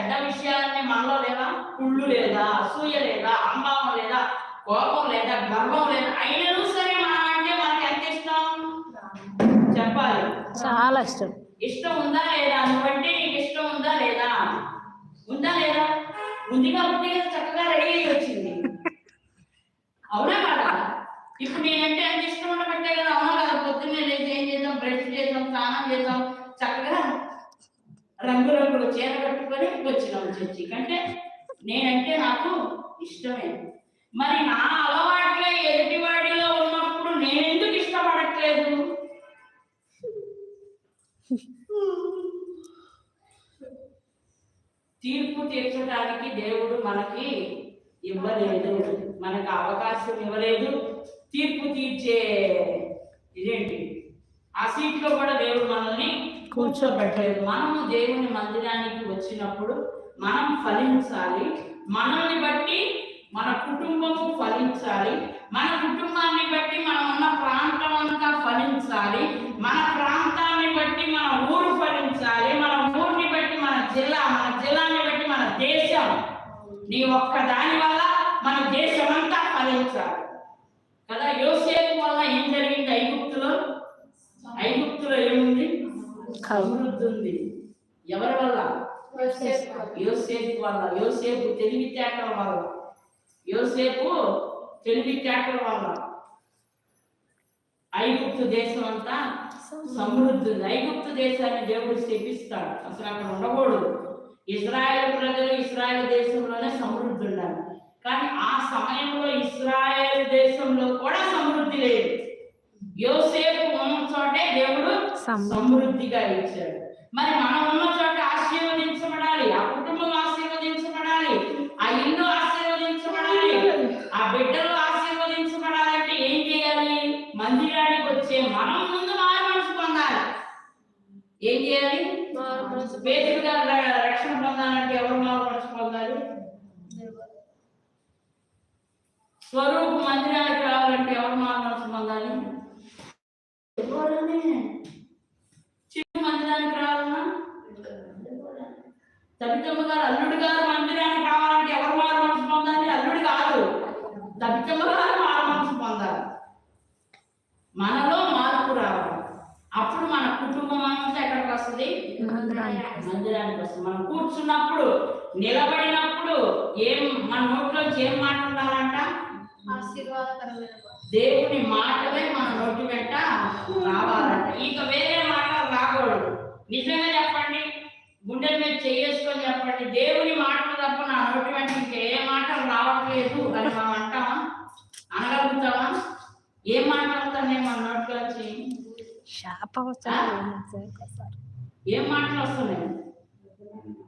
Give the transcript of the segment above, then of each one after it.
చెడ్డ విషయాలన్నీ మనలో లేదా? కుళ్ళు లేదా? అసూయ లేదా? అంబావం లేదా? కోపం లేదా? గర్వం లేదా? అయినను సరే మనం అంటే మనకి ఎంత ఇష్టం? చెప్పాలి. చాలా ఇష్టం. ఇష్టం ఉందా లేదా? నువ్వంటే నీకు ఇష్టం ఉందా లేదా? ఉందా లేదా? ఉంది కాబట్టి చక్కగా రెడీ అయ్యి వచ్చింది. అవునా కదా? ఇప్పుడు నేనంటే అంత ఇష్టం ఉండబట్టే కదా అవునా కదా? పొద్దున్నే లేచి ఏం చేద్దాం? బ్రష్ చేద్దాం స్నానం చేద్దాం చక్కగా రంగు రంగులు చీర కట్టుకొని వచ్చినాం చర్చికి. అంటే నేనంటే నాకు ఇష్టమే మరి నా అలవాట్లే ఎదుటివాడిలో ఉన్నప్పుడు నేను ఎందుకు ఇష్టపడట్లేదు? తీర్పు తీర్చడానికి దేవుడు మనకి ఇవ్వలేదు. మనకు అవకాశం ఇవ్వలేదు. తీర్పు తీర్చే ఇదేంటి? ఆ సీట్లో కూడా దేవుడు మనల్ని కూర్చోబెట్టలేదు. మనము దేవుని మందిరానికి వచ్చినప్పుడు మనం ఫలించాలి. మనల్ని బట్టి మన కుటుంబము ఫలించాలి. మన కుటుంబాన్ని బట్టి మనం ఉన్న ప్రాంతం అంతా ఫలించాలి. మన ప్రాంతాన్ని బట్టి మన ఊరు ఫలించాలి. మన ఊరిని బట్టి మన జిల్లా మన జిల్లాని బట్టి మన దేశం. నీ ఒక్క దాని వల్ల మన దేశం అంతా ఫలించాలి. కదా యోసేపు వల్ల ఏం జరిగింది ఐగుప్తులో? ఐగుప్తులో ఏం సమృద్ధి ఉంది ఎవరి వల్ల? యోసేపు. వల్ల. యోసేపు తెలివితేటల వల్ల. యోసేపు తెలివితేటల వల్ల. ఐగుప్తు దేశం అంతా సమృద్ధి. ఉంది ఐగుప్తు దేశాన్ని దేవుడు శపిస్తాడు అసలు అక్కడ ఉండకూడదు. ఇజ్రాయెల్ ప్రజలు ఇస్రాయెల్ దేశంలోనే సమృద్ధి ఉండాలి కానీ ఆ సమయంలో ఇస్రాయెల్ దేశంలో కూడా సమృద్ధి లేదు. యోసేపు ఉన్న చోటే దేవుడు సమృద్ధి. సమృద్ధిగా ఇచ్చాడు మరి మనం ఉన్న చోట ఆశీర్వదించబడాలి ఆ కుటుంబం ఆశీర్వదించబడాలి ఆ ఇల్లు ఆశీర్వదించబడాలి ఆ బిడ్డలు ఆశీర్వదించబడాలంటే ఏం చేయాలి మందిరానికి వచ్చే మనం ముందు మారు మనసు పొందాలి ఏం చేయాలి పేదలు గారు ర- రక్షణ పొందాలంటే ఎవరు మారు మనసు పొందాలి స్వరూప మందిరానికి రావాలంటే ఎవరు మారు మనసు పొందాలి ఎవరని? చిన్న మందిరానికి రావాలన్నా తబితమ్మ గారు అల్లుడు గారు మందిరానికి రావాలంటే ఎవరు మారు మనసు పొందాలి అల్లుడు కాదు తబితమ్మ గారు మారు మనసు పొందాలి మనలో మార్పు రావాలి. అప్పుడు మన కుటుంబం అంతా ఎక్కడికి వస్తుంది? మందిరానికి. వస్తుంది. మనం కూర్చున్నప్పుడు నిలబడినప్పుడు ఏం మన నోట్లోంచి ఏం మాట ఉండాలంట? దేవుని మాటలే మన నోటి వెంట రావాలంట. ఇక వేరే మాటలు రాకూడదు. నిజంగా చెప్పండి. గుండెల మీద చేసుకొని చెప్పండి. దేవుని మాటలు తప్ప నా నోటి వెంట ఇంకా ఏ మాటలు రావట్లేదు. అని మనం అంటామా అనగలుగుతామా ఏం మాట్లాడతాం నేను మన నోట్లోంచి శాపవచనాలు ఏం మాటలు వస్తున్నాయి?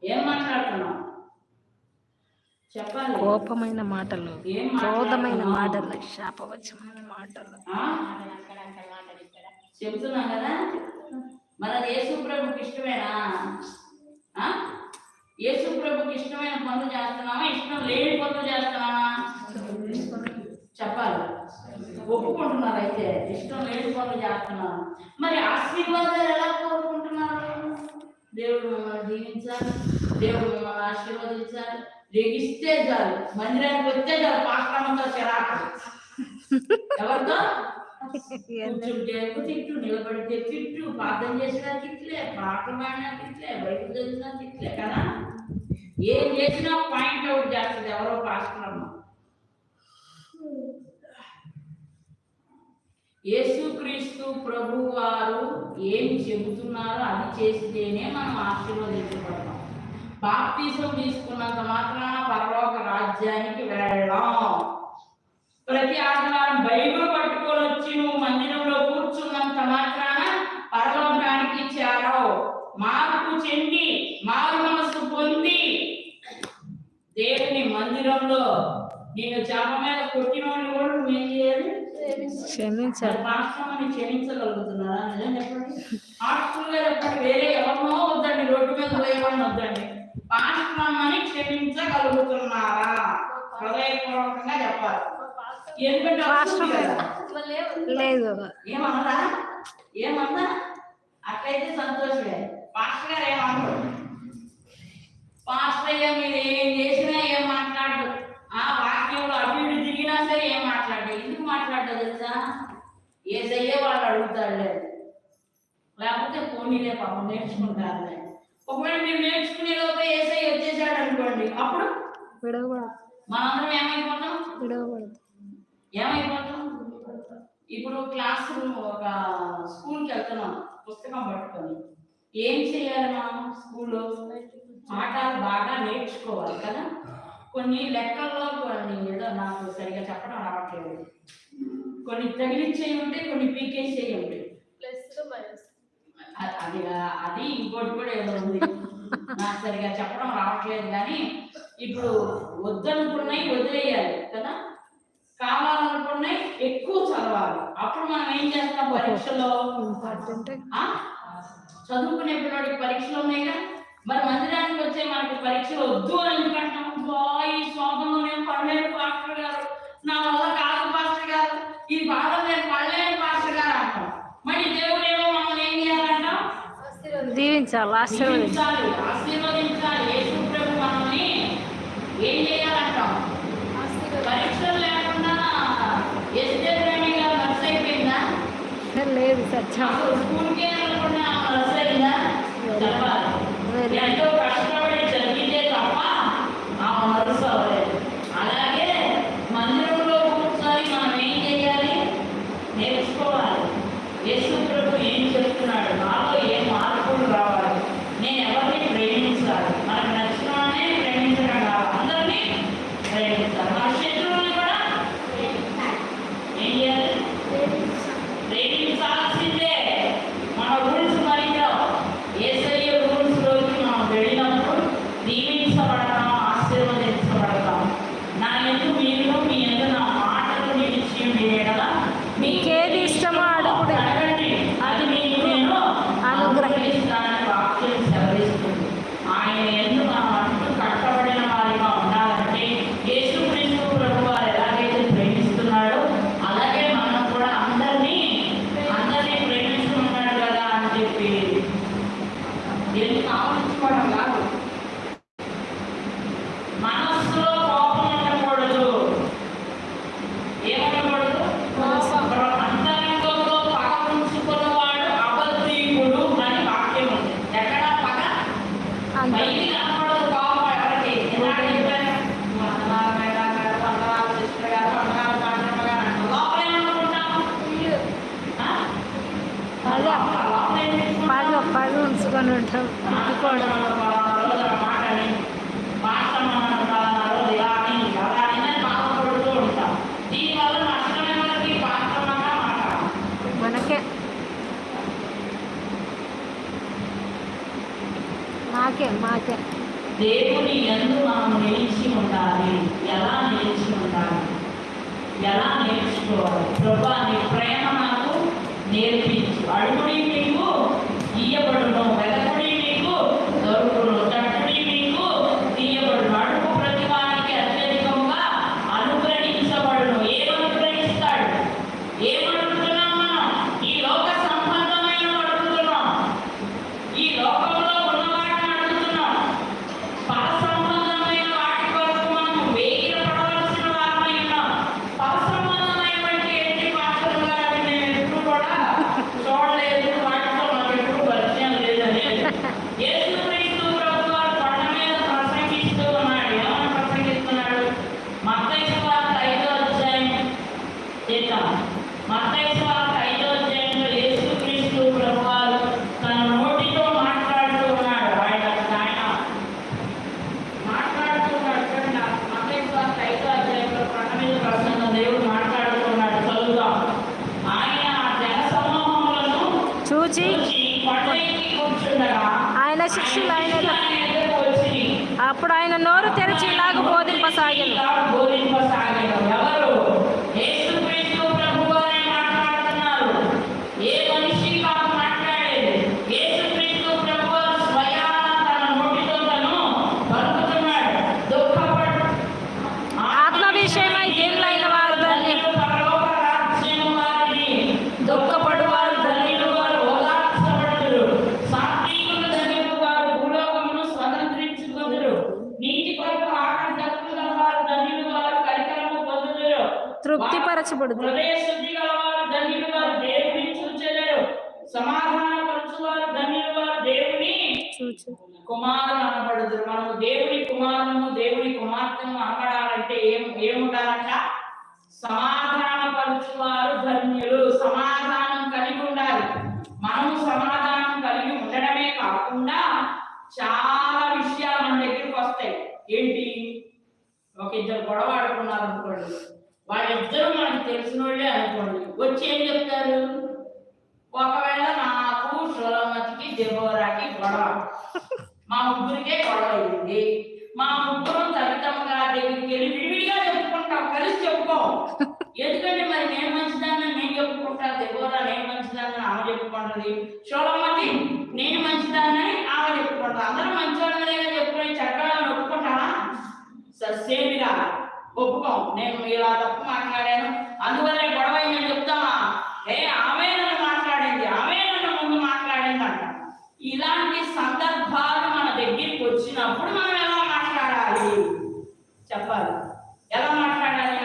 ఏం మాట్లాడుతున్నాం చెప్పాలి. కోపమైన మాటలు క్రోధమైన? మాటలు శాపవచమైన మాటలు? చెబుతున్నాం కదా? మన యేసు ప్రభుకి ఇష్టమేనా? యేసు ప్రభుకి ఇష్టమైన పనులు చేస్తున్నామా ఇష్టం లేని పనులు చేస్తున్నామా చెప్పాలి. ఒప్పుకుంటున్నారు అయితే. ఇష్టం లేని పనులు చేస్తున్నారు. మరి ఆశీర్వాదాలు ఎలా కోరుకుంటున్నారు? దేవుడు మమ్మల్ని దీవించాలి. దేవుడు మమ్మల్ని ఆశీర్వదించాలి. లెగిస్తే చాలు. మందిరానికి వస్తే చాలు. పాశ్రమంతో చిరాకు. ఎవరితో? కూర్చుంటే తిట్టు నిలబడితే తిట్టు ప్రార్థన చేసినా తిట్లే పాటలు పాడినా తిట్లే బయటకు చదివినా తిట్లే కదా? ఏం చేసినా పాయింట్ అవుట్ చేస్తుంది ఎవరో పాస్టర్ యేసుక్రీస్తు ప్రభు వారు ఏం చెబుతున్నారో అది చేస్తేనే మనం ఆశీర్వదించబడతాం. బాప్తీసం తీసుకున్నంత మాత్రాన పరలోక రాజ్యానికి వెళ్ళాం. ప్రతి ఆదివారం బైబిల్ వచ్చి నువ్వు మందిరంలో కూర్చున్నంత మాత్రాన పరలోకానికి చేరావు మార్పు చెంది మారు మనసు పొంది దేవుని మందిరంలో నేను చేప మీద కొట్టిన వాడిని కూడా నువ్వేం చేయాలి? క్షమించాలి రాష్ట్రాన్ని క్షమించగలుగుతున్నారా నిజం చెప్పండి. హాస్టల్గా చెప్పండి వేరే ఎవరినో వద్దండి రోడ్డు మీద పోయేవాడిని వద్దండి. పాస్టర్ని క్షమించగలుగుతున్నారా హృదయపూర్వకంగా చెప్పాలి. ఎందుకంటే. లేదు. ఏమన్నదా ఏమన్నా అట్లయితే సంతోషమే. పాస్టర్ గారు ఏమన్నారు? పాస్టర్ అయ్యా మీరు ఏం చేసినా ఏం మాట్లాడు ఆ వాక్యంలో ఇటు తిరిగినా సరే ఏం మాట్లాడు ఎందుకు మాట్లాడదు తెలుసా? ఏసయ్యే వాళ్ళు అడుగుతాడులే లేకపోతే పోనీలే పాపం నేర్చుకుంటారులే. ఒకవేళ మీరు నేర్చుకునే లోపే ఏసై వచ్చేసాడు అనుకోండి. అప్పుడు? మనందరం ఏమైపోతాం? ఏమైపోతాం? ఇప్పుడు క్లాస్ రూమ్ ఒక స్కూల్కి వెళ్తున్నాం పుస్తకం పట్టుకొని. ఏం చేయాలి మనం స్కూల్లో పాఠాలు బాగా నేర్చుకోవాలి కదా? కొన్ని లెక్కల్లో కొన్ని ఏదో నాకు సరిగా చెప్పడం రావట్లేదు. కొన్ని తగిలిచ్చేవి ఉంటాయి కొన్ని పీకేసేవి ఉంటాయి. అది అది ఇంకోటి కూడా ఏదో ఉంది. నాకు సరిగా చెప్పడం రావట్లేదు కానీ ఇప్పుడు వద్దనుకున్నాయి వదిలేయాలి కదా? కావాలనుకున్నాయి ఎక్కువ చదవాలి. అప్పుడు మనం ఏం చేస్తాం? పరీక్షలో? చదువుకునే పిల్లడికి పరీక్షలు ఉన్నాయిగా మరి మందిరానికి వచ్చే మనకి పరీక్షలు వద్దు అని ఎందుకంటాం "అబ్బా, ఈ శోభంలో నేను పడలేను పాస్టర్ గారు. నా వల్ల కాదు పాస్టర్ గారు. ఈ బాధ నేను పడలేను పాస్టర్ గారు అంటాం. మరి దేవుడు ఏమో మమ్మల్ని ఏం చేయాలంటాం? దీవించాలి ఆశీర్వదించాలి. దీవించాలి ఆశీర్వదించాలి. యేసు ప్రభు మనల్ని ఏం చేయాలంటాం? పరీక్షలు Very good. ఎంతో కష్టపడి చదివితే తప్ప ఆమె నర్స్ మాకే మాకే. దేవుని ఎందు మనం నిలిచి ఉండాలి. ఎలా నిలిచి ఉండాలి? ఎలా నేర్చుకోవాలి ప్రభా నీ ప్రేమ నాకు నేర్పించు. అడుగుడి మీకు ఇయ్యబడును వెదకుడి మీకు దొరుకును తట్టుడి మీకు తీయబడును అడుగు ప్రతి వారికి అత్యధికంగా అనుగ్రహించబడును ఏమనుగ్రహిస్తాడు ఏమడుగుతున్నాం మనం ఈ లోక సంబంధమైన అడుగుతున్నాం ఈ లోకంలో ఉన్న వాటిని అడుగుతున్నాం పర సంబంధమైన వాటి కొరకు మనం వేగిర పడవలసిన వారమై ఉన్నాం పర సంబంధమైనటువంటి ఏంటి పాత్రలు గారు నేను ఎప్పుడు కూడా చూడలేదు వాటితో నాకు ఎప్పుడు పరిచయం లేదనేది యేసుక్రీస్తు ప్రభు వారు కొండ మీద ప్రసంగిస్తూ ఉన్నాడు ఏమని ప్రసంగిస్తున్నాడు మత్తయి సువార్త ఐదో అధ్యాయం చేద్దాం మత్తయి సువార్త ఐదో అధ్యాయంలో యేసుక్రీస్తు ప్రభు వారు తన నోటితో మాట్లాడుతూ ఉన్నాడు ఆయన ఆయన మాట్లాడుతున్నాడు చూడండి ఆ మత్తయి సువార్త ఐదో అధ్యాయంలో కొండ మీద ప్రసంగం దేవుడు మాట్లాడుతున్నాడు చదువుదాం ఆయన ఆ జన సమూహములను చూచి చూచి కొండ ఎక్కి కూర్చుండగా ఆయన శిష్యులు ఆయన శిష్యులు ఆయన ఎదురుకు వచ్చిరి. అప్పుడు ఆయన నోరు తెరిచి ఇలాగ బోధింపసాగాను ఇలా బోధింపసాగాను. ఎవరు యేసుక్రీస్తు ప్రభువారే మాట్లాడుతున్నారు ఏ మనిషి కాదు మాట్లాడేది యేసుక్రీస్తు ప్రభువారు స్వయాన తన నోటితో తను పలుకుతున్నాడు దుఃఖపడు ఆత్మ విషయమై దీనులైన వారు ధన్యులు. పరలోక రాజ్యం వారిని దుఃఖపడు వారు ధన్యులు వారు ఓదార్చబడుదురు సాత్వికులు ధన్యులు వారు భూలోకమును స్వతంత్రించుకొందురు తృప్తిపరచబడుదు హృదయ శుద్ధి గలవారు ధన్యులు వారు దేవుని చూచెదరు సమాధాన పరచువారు ధన్యులు వారు దేవుని కుమారుడు అనబడదు. మనము దేవుని కుమారులను దేవుని కుమార్తెను అనబడాలంటే ఏం ఏముండాలంట? సమాధాన పరుచువారు ధన్యులు. సమాధానం కలిగి ఉండాలి. మనము సమాధానం కలిగి ఉండడమే కాకుండా చాలా విషయాలు మన దగ్గరికి వస్తాయి. ఏంటి? ఒక ఇద్దరు గొడవ ఆడుకున్నారు అనుకోండి. వాళ్ళిద్దరూ మనకు తెలిసిన వాళ్ళే అనుకోండి. వచ్చి ఏం చెప్తారు? ఒకవేళ నాకు షోలమతికి దెబోరాకి మా ముగ్గురికే గొడవ అయింది మా ముగ్గురం తల్లితమ్మ గారి దగ్గరికి వెళ్ళి విడివిడిగా చెప్పుకుంటాం. కలిసి చెప్పుకోం. ఎందుకంటే మరి నేను మంచిదాన్ని నేను చెప్పుకుంటా దెబోరా నేను మంచిదాన్ని ఆమె చెప్పుకుంటది. షోలమతి నేను మంచిదాన్ని ఆమె చెప్పుకుంటా. అందరూ మంచివాళ్ళనే చెప్పుకొని చక్కగా ఒప్పుకుంటానా ససేమిరా. ఒప్పుకోం. నేను ఇలా తప్పు మాట్లాడాను. అందువల్లే గొడవ అయిందని చెప్తామా ఏ ఆమె నన్ను మాట్లాడింది ఆమె నన్ను ముందు మాట్లాడింది అంట ఇలాంటి సందర్భాలు మన దగ్గరికి వచ్చినప్పుడు మనం ఎలా మాట్లాడాలి చెప్పాలి ఎలా మాట్లాడాలి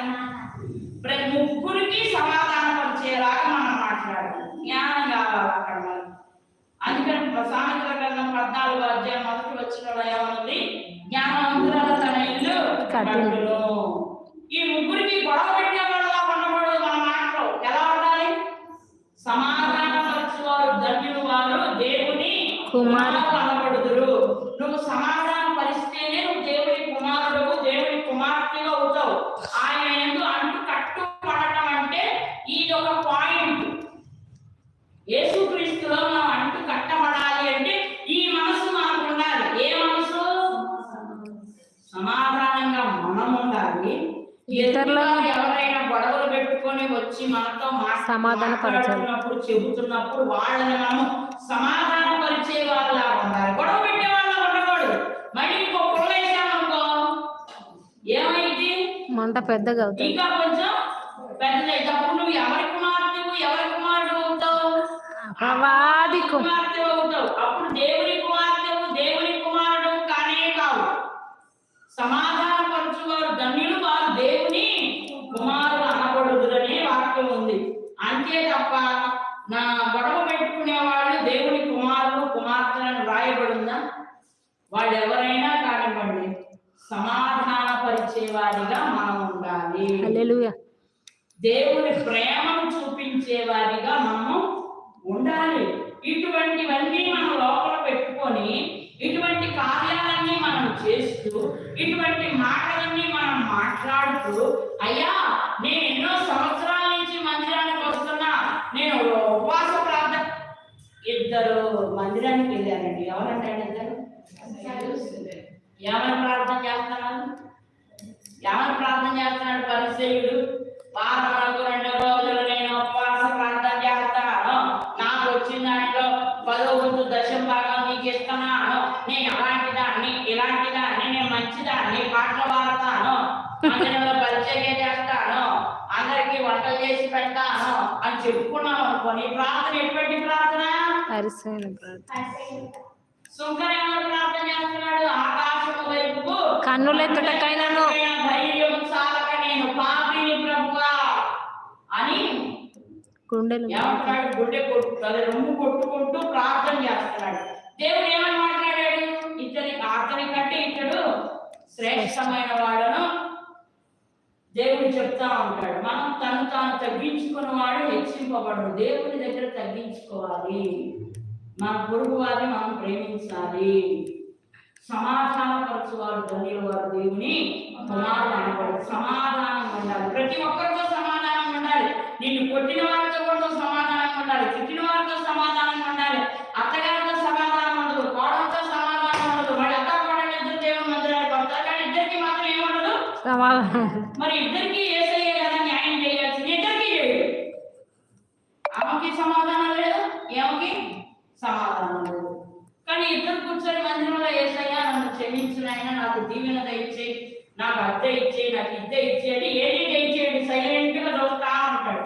ప్రతి ముగ్గురికి సమాధానం వచ్చేలాగా మనం మాట్లాడాలి జ్ఞానం కావాలి అక్కడ మనకి అందుకని సామెతల గ్రంథం పద్నాలుగు అధ్యాయం మొదటి వచ్చిన ఏమన్నది జ్ఞానవంతురాల తన ఇల్లు కట్టును. కట్టును ఈ ముగ్గురికి గొడవ పెట్టే వాళ్ళలా ఉండకూడదు మన మాటలో ఎలా ఉండాలి సమాధాన పరచువారు ధన్యులు వారు దేవుని కుమారు. కుమారులు అనబడుదురు నువ్వు సమాధాన పరిస్తేనే నువ్వు దేవుని కుమారుడు దేవుని కుమార్తెగా అవుతావు ఆయన ఎందు అంటు కట్టుపడటం అంటే ఇది ఒక పాయింట్ యేసుక్రీస్తులో మనం అంటు కట్టబడాలి అంటే ఈ మనసు మనకు ఉండాలి ఏ మనసు సమాధానంగా మనం ఉండాలి ఇతరులను- ఎదురుగా ఎవరైనా గొడవలు పెట్టుకొని వచ్చి మనతో మాట్- సమాధానపరచాలి. చెబుతున్నప్పుడు వాళ్ళని పరిచే వాళ్ళ ఉండాలి. గొడవ పెట్టే వాళ్ళ ఉండకూడదు. మళ్ళీ ఇంకో ఏమైంది? మంట పెద్దగా అవుతుంది. ఇంకా కొంచెం పెద్దదైతే అప్పుడు నువ్వు ఎవరి కుమార్తెవు ఎవరి కుమారుడు అవుతావు? అపవాది కుమార్తె అవుతావు. అప్పుడు దేవుని కుమార్తెవు దేవుని కుమారుడు కానే కావు. సమాధాన పరచువారు ధన్యులు వారు దేవుని కుమారుడు అనబడుదురనే వాక్యం ఉంది. అంతే తప్ప నా గొడవ పెట్టుకునే వాళ్ళు దేవుని కుమారుడు కుమార్తెలను రాయబడిందా వాళ్ళు ఎవరైనా కానివ్వండి సమాధాన పరిచేవారిగా మనం ఉండాలి. దేవుని ప్రేమను చూపించే వారిగా మనము ఉండాలి. ఇటువంటివన్నీ మనం లోపల పెట్టుకొని ఇటువంటి కార్యాలన్నీ మనం చేస్తూ ఇటువంటి మాటలన్నీ మనం మాట్లాడుతూ అయ్యా నేను ఎన్నో సంవత్సరాల నుంచి మందిరానికి వస్తున్నా నేను ఉపవాస ప్రార్థన ఇద్దరు మందిరానికి వెళ్ళారండి. ఎవరంటే ఇద్దరు ఏమని ప్రార్థన చేస్తున్నారు ఏమని ప్రార్థన చేస్తున్నాడు పరిచయుడు. వారములకు రెండు రోజులు నేను ఉపవాస ప్రార్థన చేస్తాను నాకు వచ్చిన దాంట్లో పదో వంతు దశం భాగం నీకు ఇస్తున్నాను నేను అలాంటి దాన్ని ఇలాంటి దాన్ని నేను మంచిదాన్ని పాటలు పాడతాను మందిరంలో పరిచయం చేస్తాను అందరికీ వంటలు చేసి పెడతాను అని చెప్పుకున్నాం అనుకో. నీ ప్రార్థన ఎటువంటి ప్రార్థన? పరిసైన ప్రార్థన. సుంకర ప్రార్థన చేస్తున్నాడు ఆకాశము వైపు కన్నులెత్తుటకైనను ధైర్యం చాలక నేను పాపిని ప్రభువా అని గుండెలు ఏమంటున్నాడు? గుండె కొట్టు అది రొమ్ము కొట్టుకుంటూ ప్రార్థన చేస్తున్నాడు. దేవుడు ఏమని మాట్లాడాడు? ఇతని అతని కంటే ఇతడు శ్రేష్టమైన వాడను దేవుడు చెప్తా ఉంటాడు మనం తను తాను తగ్గించుకున్న వాడు హెచ్చింపబడు దేవుని దగ్గర తగ్గించుకోవాలి. మన పొరుగు వారిని మనం ప్రేమించాలి. సమాధానపరచువారు ధన్యులు వారు దేవుని సమాధానం సమాధానం ఉండాలి. ప్రతి ఒక్కరితో సమాధానం ఉండాలి. నిన్ను కొట్టిన వారితో కూడా సమాధానం ఉండాలి. తిట్టిన వారితో సమాధానం ఉండాలి అత్తగారితో సమాధానం ఉండదు కోడలతో సమాధానం ఉండదు వాడి అత్త కోడలు ఇద్దరు దేవుని మందిరానికి వస్తారు కానీ ఇద్దరికి మాత్రం ఏముండదు సమాధానం. మరి ఇద్దరికి ఏసయ్యే కదా న్యాయం చేయాల్సింది ఇద్దరికి చేయడు ఆమెకి సమాధానం లేదు ఏమకి సమాధానం లేదు. కానీ ఇద్దరు కూర్చొని మందిరంలో ఏసయ్య నన్ను క్షమించిన నాకు దీవెన దయచేయి నాకు అద్దె ఇచ్చేయి నాకు ఇద్దె ఇచ్చేది ఏది దయచేయండి? సైలెంట్గా చూస్తా ఉంటాడు.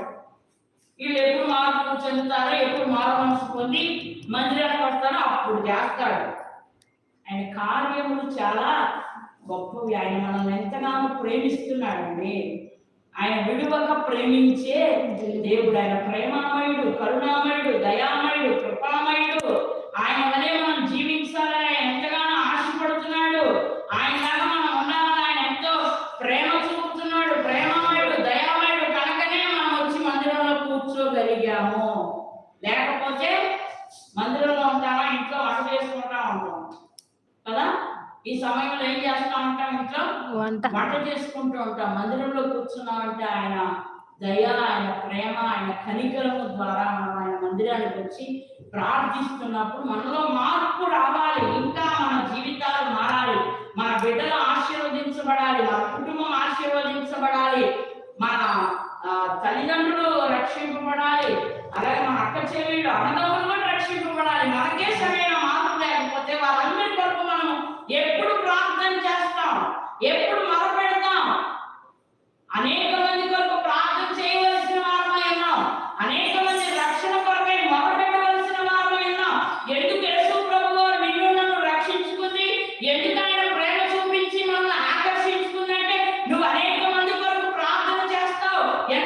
వీళ్ళు ఎప్పుడు మార్పు చెందుతారో ఎప్పుడు మారు మనసు పొంది మందిరానికి వస్తారో అప్పుడు చేస్తాడు ఆయన కార్యములు చాలా గొప్పవి ఆయన మనల్ని ఎంతగానో ప్రేమిస్తున్నాడండి. ఆయన విడువక ప్రేమించే దేవుడు ఆయన ప్రేమామయుడు కరుణామయుడు దయామయుడు కృపామయుడు. ఆయన వలే మనం జీవించాలని ఆయన ఎంతగానో ఆశపడుతున్నాడు. ఆయన లాగా మనం ఉండాలని ఆయన ఎంతో ప్రేమ చూపుతున్నాడు. ప్రేమమయుడు దయామయుడు కనుకనే మనం వచ్చి మందిరంలో కూర్చోగలిగాము. లేకపోతే మందిరంలో ఉంటామా ఇంట్లో వంట చేసుకుంటా ఉంటాం కదా ఈ సమయంలో ఏం చేస్తా ఉంటాం ఇంట్లో? వంట. వంట చేసుకుంటూ ఉంటాం. మందిరంలో కూర్చున్నామంటే ఆయన దయ ఆయన ప్రేమ ఆయన కనికరము ద్వారా మనం ఆయన మందిరానికి వచ్చి ప్రార్థిస్తున్నప్పుడు మనలో మార్పు రావాలి. ఇంకా మన జీవితాలు మారాలి. మన బిడ్డలు ఆశీర్వదించబడాలి. మన కుటుంబం ఆశీర్వదించబడాలి. మన తల్లిదండ్రులు రక్షింపబడాలి. అలాగే మన అక్క చెల్లెళ్ళు అన్నదమ్ములు కూడా రక్షింపబడాలి. మనకే సమయం